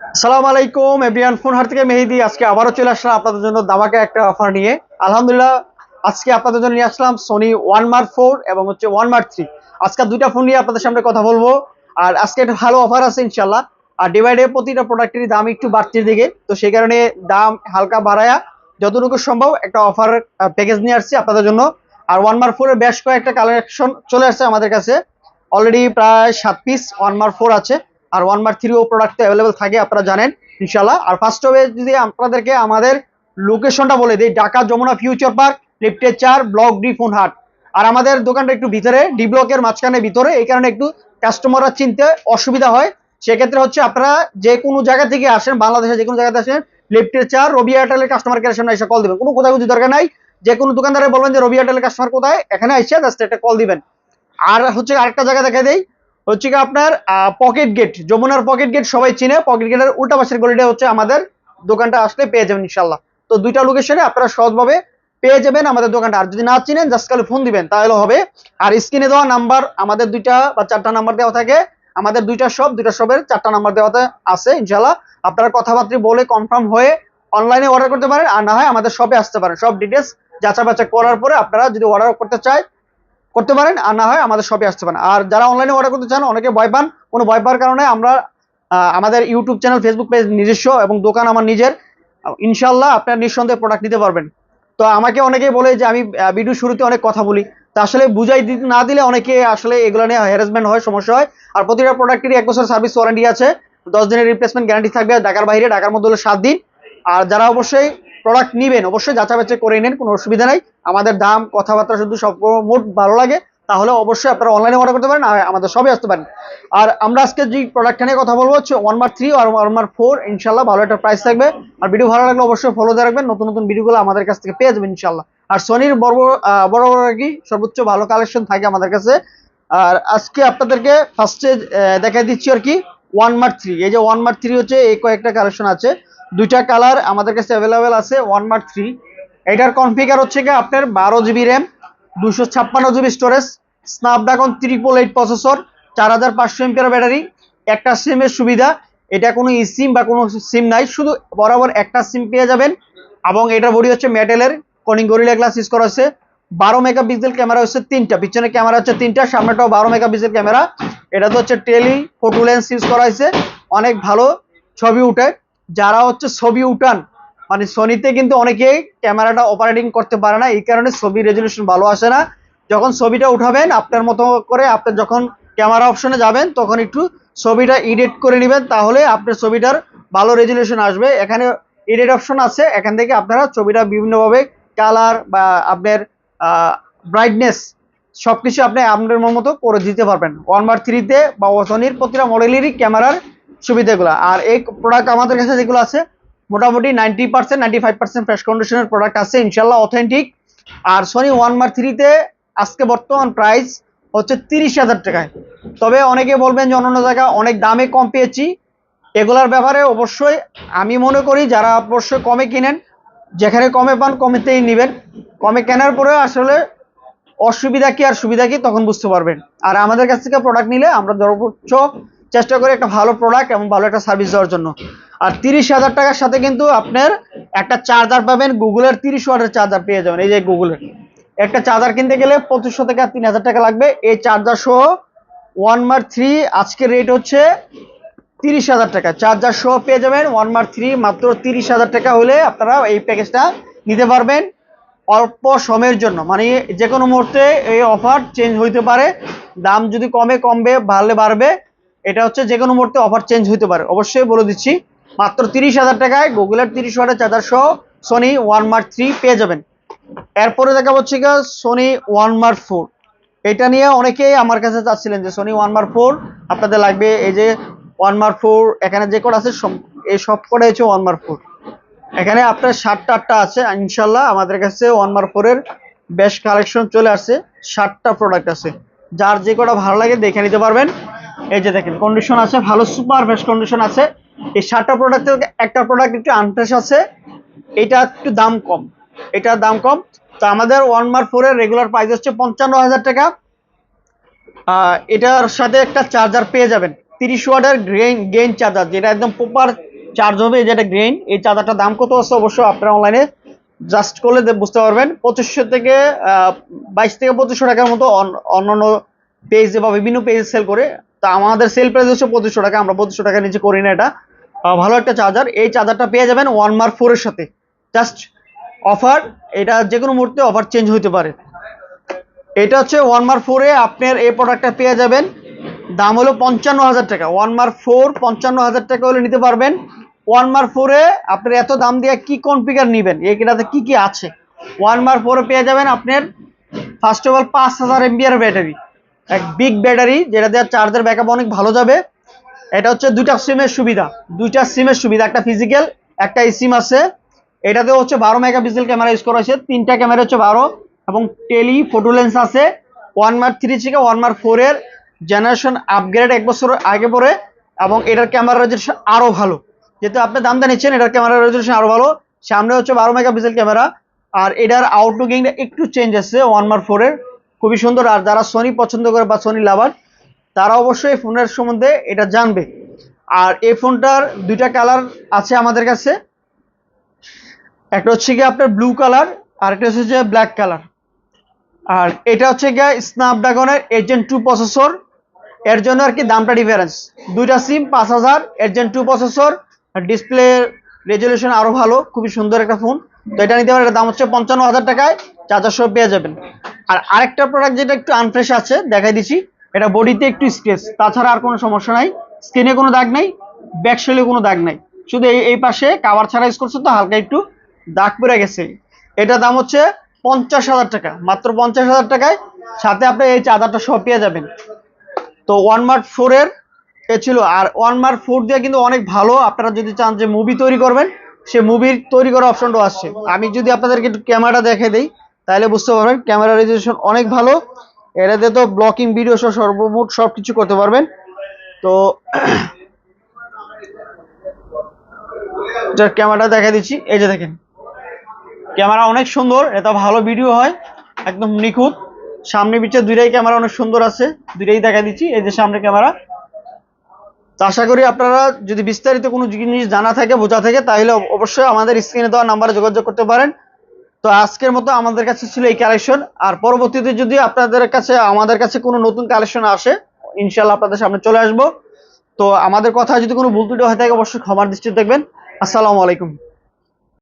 আসসালামু আলাইকুম everyone phone হার থেকে মেহেদি। আজকে আবারও চলে আসলাম আপনাদের জন্য দামাকে একটা অফার নিয়ে। আলহামদুলিল্লাহ, আজকে আপনাদের জন্য নিয়ে আসলাম সোনি ওয়ান মার্ক ফোর এবং হচ্ছে ওয়ান মার্ক থ্রি আজকে দুইটা ফোন নিয়ে আপনাদের সামনে কথা বলব। আর আজকে একটা ভালো অফার আছে ইনশাল্লাহ আর ডিভাইডে প্রতিটা প্রোডাক্টেরই দাম একটু বাড়তির দিকে। তো সেই কারণে দাম হালকা বাড়ায়া যতটুকু সম্ভব একটা অফার প্যাকেজ নিয়ে আসছি আপনাদের জন্য। আর ওয়ান মার্ক ফোরের বেশ কয়েকটা কালেকশন চলে আসছে আমাদের কাছে। অলরেডি প্রায় সাত পিস ওয়ান মার্ক ফোর আছে। আর ওয়ান মার্ক থ্রিও প্রোডাক্ট অ্যাভেলেবেল থাকে, আপনারা জানেন ইনশাল্লাহ আর ফার্স্ট হবে যদি আপনাদেরকে আমাদের লোকেশনটা বলে দিই, ঢাকা যমুনা ফিউচার পার্ক লিফটের চার ব্লক ডি ফোন হাট আর আমাদের দোকানটা একটু ভিতরে ডি ব্লকের মাঝখানে ভিতরে, এই কারণে একটু কাস্টমাররা চিনতে অসুবিধা হয়। সেক্ষেত্রে হচ্ছে আপনারা যে কোনো জায়গা থেকে আসেন বাংলাদেশে যে কোনো জায়গাতে আসেন লিফটের চার, রবি এয়ারটেলের কাস্টমার কেয়ারের সামনে এসে কল দিবেন। কোনো কোথাও কিছু দরকার নাই, যে কোনো দোকানদারে বলবেন যে রবি এয়ারটেলের কাস্টমার কোথায়, এখানে এসে জাস্ট একটা কল দিবেন। আর হচ্ছে আরেকটা জায়গা দেখা দেই হচ্ছে কি আপনার পকেট গেট যমুনার পকেট গেট সবাই চিনে। পকেট গেটের উল্টা পাশের গলিটা হচ্ছে আমাদের দোকানটা আসলে পেয়ে যাবেন ইনশাল্লাহ তো দুইটা লোকেশনে আপনারা সহজভাবে পেয়ে যাবেন আমাদের দোকানটা। আর যদি না চিনেন জাস্ট খালি ফোন দিবেন, তাহলে হবে। আর স্ক্রিনে দেওয়া নাম্বার আমাদের দুইটা বা চারটা নাম্বার দেওয়া থাকে। আমাদের দুইটা শপ দুইটা শপের চারটা নাম্বার দেওয়াতে আছে ইনশাল্লাহ আপনারা কথাবার্তা বলে কনফার্ম হয়ে অনলাইনে অর্ডার করতে পারেন। আর না হয় আমাদের শপে আসতে পারেন। সব ডিটেলস যাচা বাচা করার পরে আপনারা যদি অর্ডার করতে চায় করতে পারেন, আর না হয় আমাদের শপে আসতে পারেন। আর যারা অনলাইনে অর্ডার করতে চান, অনেকে ভয় পান। কোনো ভয় পাওয়ার কারণে আমরা আমাদের ইউটিউব চ্যানেল ফেসবুক পেজ নিজস্ব এবং দোকান আমার নিজের। ইনশাল্লাহ আপনার নিঃসন্দেহে প্রোডাক্ট নিতে পারবেন। তো আমাকে অনেকেই বলে যে, আমি ভিডিও শুরুতে অনেক কথা বলি। তা আসলে বুঝাই না দিলে অনেকে আসলে এগুলো নিয়ে হ্যারাসমেন্ট হয়, সমস্যা হয়। আর প্রতিটা প্রোডাক্টেরই এক বছর সার্ভিস ওয়ারেন্টি আছে। দশ দিনের রিপ্লেসমেন্ট গ্যারান্টি থাকবে ঢাকার বাইরে। ঢাকার মধ্যে হলো সাত দিন। আর যারা অবশ্যই প্রোডাক্ট নিবেন, অবশ্যই যাচা বাছাই করে নেন, কোনো অসুবিধা নাই। আমাদের দাম, কথাবার্তা শুধু সব মোট ভালো লাগে, তাহলে অবশ্যই আপনারা অনলাইনে অর্ডার করতে পারেন আর আমাদের সবই আসতে পারেন। আর আমরা আজকে যে প্রোডাক্টটা নিয়ে কথা বলব হচ্ছে ওয়ান মার থ্রি আর ওয়ান মার ফোর ইনশাল্লাহ ভালো একটা প্রাইস থাকবে। আর ভিডিও ভালো লাগলে অবশ্যই ফলো দিয়ে রাখবেন, নতুন নতুন ভিডিওগুলো আমাদের কাছ থেকে পেয়ে যাবেন ইনশাল্লাহ আর সোনির বড় বড় বড় কি, সর্বোচ্চ ভালো কালেকশন থাকে আমাদের কাছে। আর আজকে আপনাদেরকে ফার্স্টে দেখাই দিচ্ছি আর কি ওয়ান মার থ্রি এই যে ওয়ান মার থ্রি হচ্ছে, এই কয়েকটা কালেকশন আছে। দুইটা কালার আমাদের কাছে অ্যাভেলেবেল আছে ওয়ান মার থ্রি এটার কনফিগার হচ্ছে কি আপনার বারো জিবি র্যাম দুশো ছাপ্পান্ন GB storage Snapdragon triple eight processor চার হাজার পাঁচশো এমপিয়ার ব্যাটারি একটা সিমের সুবিধা। এটা কোনো ই সিম বা কোনো সিম নাই, শুধু বরাবর একটা সিম পেয়ে যাবেন। এবং এটার বডি হচ্ছে মেটেলের কনিং গরিলা গ্লাস ইউজ করা হচ্ছে বারো মেগা পিক্সেল ক্যামেরা হচ্ছে তিনটা পিছনে ক্যামেরা হচ্ছে তিনটা, সামনেটাও বারো মেগা পিক্সেল ক্যামেরা এটা তো হচ্ছে টেলি ফটো লেন্স ইউজ করা হয়েছে। অনেক ভালো ছবি উঠে। যারা হচ্ছে ছবি উঠান মানে সনিতে কিন্তু অনেকেই ক্যামেরাটা অপারেটিং করতে পারে না, এই কারণে ছবি রেজলিউশন ভালো আসে না। যখন ছবিটা উঠাবেন, আপনার মতো করে আপনি যখন ক্যামেরা অপশনে যাবেন, তখন একটু ছবিটা এডিট করে নেবেন, তাহলে আপনার ছবিটার ভালো রেজলিউশন আসবে। এখানে এডিট অপশন আছে, এখান থেকে আপনারা ছবিটা বিভিন্নভাবে কালার বা আপনার ব্রাইটনেস সবকিছু আপনি আপনার মতো করে দিতে পারবেন। ওয়ান বার থ্রিতে বা সোনির প্রতিটা মডেলেরই ক্যামেরার সুবিধাগুলো। আর এই প্রোডাক্ট আমাদের কাছে যেগুলো আছে, মোটামুটি ninety percent ninety five percent fresh কন্ডিশনের প্রোডাক্ট আছে ইনশাল্লাহ অথেন্টিক আর সোনি ওয়ান মার থ্রিতে আজকে বর্তমান প্রাইস হচ্ছে তিরিশ হাজার টাকায়। তবে অনেকে বলবেন যে অন্য জায়গায় অনেক দামে কম পেয়েছি। এগুলার ব্যাপারে অবশ্যই আমি মনে করি যারা অবশ্যই কমে কিনেন, যেখানে কমে পান কমেতেই নেবেন। কমে কেনার পরে আসলে অসুবিধা কি আর সুবিধা কি তখন বুঝতে পারবেন। আর আমাদের কাছ থেকে প্রোডাক্ট নিলে আমরা সর্বোচ্চ চেষ্টা করি একটা ভালো প্রোডাক্ট এবং ভালো একটা সার্ভিস দেওয়ার জন্য। আর তিরিশ হাজার টাকার সাথে কিন্তু আপনার একটা চার্জার পাবেন, গুগলের তিরিশ ওয়াটের চার্জার পেয়ে যাবেন, এই যে গুগলের। একটা চার্জার কিনতে গেলে পঁচিশশো থেকে তিন হাজার টাকা লাগবে। এই চার্জার সহ ওয়ান মার থ্রি আজকের রেট হচ্ছে তিরিশ হাজার টাকা। চার্জার সহ পেয়ে যাবেন ওয়ান মার থ্রি মাত্র তিরিশ হাজার টাকা হলে আপনারা এই প্যাকেজটা নিতে পারবেন অল্প সময়ের জন্য। মানে যে কোনো মুহূর্তে এই অফার চেঞ্জ হইতে পারে। দাম যদি কমে, কমবে, বাড়লে বাড়বে। এটা হচ্ছে যে কোনো মুহূর্তে অফার চেঞ্জ হইতে পারে। অবশ্যই বলে দিচ্ছি, মাত্র তিরিশ হাজার টাকায় গুগলের তিরিশ ওয়াটের চার্জার সহ সোনি ওয়ান মার্ক থ্রি পেয়ে যাবেন। এরপরে দেখা হচ্ছে গিয়ে সোনি ওয়ান মার্ক ফোর এটা নিয়ে অনেকেই আমার কাছে চাচ্ছিলেন যে সোনি ওয়ান মার্ক ফোর আপনাদের লাগবে। এই যে ওয়ান মার্ক ফোর এখানে যে কোড আছে এই সব কোডে হচ্ছে ওয়ান মার্ক ফোর এখানে আপনার সাতটা, আটটা আছে। ইনশাল্লাহ আমাদের কাছে ওয়ান মার্ক ফোরের বেশ কালেকশন চলে আসছে। সাতটা প্রোডাক্ট আছে। যার যে কটা ভালো লাগে দেখে নিতে পারবেন। এই যে দেখেন কন্ডিশন আছে, ভালো সুপার বেস্ট কন্ডিশন আছে। এই সাতটা প্রোডাক্টের একটা প্রোডাক্ট একটু আনফ্রেশ আছে, এটা একটু দাম কম। এটার দাম কম। তো আমাদের ওয়ান মার্ক ফোরের রেগুলার প্রাইস হচ্ছে পঞ্চান্ন হাজার টাকা। এটার সাথে একটা চার্জার পেয়ে যাবেন। তিরিশ ওয়াটের গ্রেন গেইন চার্জার যেটা একদম প্রপার চার্জ হবে, যেটা গ্রেইন এই চার্জারটার দাম কত আছে অবশ্যই আপনারা অনলাইনে জাস্ট করলে বুঝতে পারবেন। পঁচিশশো থেকে বাইশ থেকে পঁচিশশো টাকার মতো অন- অন্যান্য পেজে বা বিভিন্ন পেজে সেল করে তা আমাদের সেল প্রাইস হচ্ছে পঁচিশশো টাকা, আমরা পঁচিশশো টাকা নিচে করি না এটা। ভালো একটা চার্জার এই চার্জারটা পেয়ে যাবেন ওয়ান মার্ক ফোরের সাথে। জাস্ট অফার এটা যে কোনো মুহূর্তে অফার চেঞ্জ হতে পারে। এটা হচ্ছে ওয়ান মার্ক ফোরে আপনার এই প্রোডাক্টটা পেয়ে যাবেন। দাম হলো পঞ্চান্ন হাজার টাকা। ওয়ান মার্ক ফোর পঞ্চান্ন হাজার টাকা হলে নিতে পারবেন। ওয়ান মার্ক ফোরে আপনার এত দাম দিয়ে কি কনফিগার নেবেন? এটাতে কি কি আছে? ওয়ান মার্ক ফোরে পেয়ে যাবেন আপনার ফার্স্ট অফ অল পাঁচ হাজার এমবিআর ব্যাটারি এক বিগ ব্যাটারি যেটা দেওয়ার চার্জের ব্যাকআপ অনেক ভালো যাবে। এটা হচ্ছে দুইটা সিমের সুবিধা। দুইটা সিমের সুবিধা, একটা ফিজিক্যাল একটা সিম আছে। এটাতে হচ্ছে বারো মেগাপিক্সেল ক্যামেরা ইউজ করা হয়েছে। তিনটা ক্যামেরা হচ্ছে বারো এবং টেলি ফটো লেন্স আছে। ওয়ান মার্ক থ্রি থেকে ওয়ান মার্ক ফোর এর জেনারেশন আপগ্রেড এক বছর আগে পরে এবং এটার ক্যামেরা রেজুলেশন আরও ভালো। যেহেতু আপনি দাম দা নিচ্ছেন, এটার ক্যামেরা রেজুলেশন আরও ভালো। সামনে হচ্ছে বারো মেগাপিক্সেল ক্যামেরা আর এটার আউটলুকিংটা একটু চেঞ্জ আছে ওয়ান মার্ক ফোর এর। খুবই সুন্দর। আর যারা সোনি পছন্দ করে বা সোনি লাভার তারা অবশ্যই ফোনের সম্বন্ধে এটা জানবে। আর এই ফোনটার দুইটা কালার আছে আমাদের কাছে। একটা হচ্ছে গিয়ে আপনার ব্লু কালার আর একটা হচ্ছে যে ব্ল্যাক কালার আর এটা হচ্ছে গিয়ে স্ন্যাপড্রাগনের এজেন্ট টু প্রসেসর এর জন্য আর কি দামটা ডিফারেন্স দুইটা সিম পাঁচ হাজার agent two processor display resolution আরও ভালো, খুবই সুন্দর একটা ফোন তো এটা নিতে পারেন, এটার দাম হচ্ছে পঞ্চান্ন হাজার টাকায় চার্জার সহ পেয়ে যাবেন। আর আরেকটা প্রোডাক্ট যেটা একটু আনফ্রেশ আছে, দেখাই দিচ্ছি, এটা বডিতে একটু স্কেচ তাছাড়া আর কোনো সমস্যা নাই স্ক্রিনে কোনো দাগ নাই ব্যাক সেলে কোনো দাগ নাই, শুধু এই এই পাশে কাভার ছাড়া ইউজ করছে তো, হালকা একটু দাগ পড়ে গেছে এটার দাম হচ্ছে পঞ্চাশ হাজার টাকা, মাত্র পঞ্চাশ হাজার টাকায়, সাথে আপনি এই চার্জারটা সহ পেয়ে যাবেন, তো ওয়ান মার্ক ফোর এর এ ছিল, আর ওয়ান মার্ক ফোর দিয়ে কিন্তু অনেক ভালো, আপনারা যদি চান যে মুভি তৈরি করবেন, সে মুভির তৈরি করার অপশনটাও আসছে আমি যদি আপনাদেরকে একটু ক্যামেরাটা দেখে দিই তাহলে বুঝতে পারবেন ক্যামেরা রেজলিউশন অনেক ভালো। এটাতে তো ব্লকিং ভিডিও সহ সর্বমোট সব কিছু করতে পারবেন। তো এটার ক্যামেরাটা দেখা দিচ্ছি। এই যে দেখেন ক্যামেরা অনেক সুন্দর, এটা ভালো ভিডিও হয়, একদম নিখুঁত। সামনে পিছিয়ে দুইটাই ক্যামেরা অনেক সুন্দর আছে, দুইটাই দেখা দিচ্ছি, এই যে সামনে ক্যামেরা তো আশা করি আপনারা যদি বিস্তারিত কোনো জিনিস জানা থাকে, বোঝা থাকে, তাহলে অবশ্যই আমাদের স্ক্রিনে দেওয়া নাম্বারে যোগাযোগ করতে পারেন। তো আজকের মতো আমাদের কাছে ছিল এই কালেকশন আর পরবর্তীতে যদি আপনাদের কাছে, আমাদের কাছে কোনো নতুন কালেকশন আসে, ইনশাল্লাহ আপনাদের সামনে চলে আসব। তো আমাদের কথা যদি কোনো ভুল ত্রুটি হয়ে থাকে অবশ্যই ক্ষমার দৃষ্টি দেখবেন। আসসালামু আলাইকুম।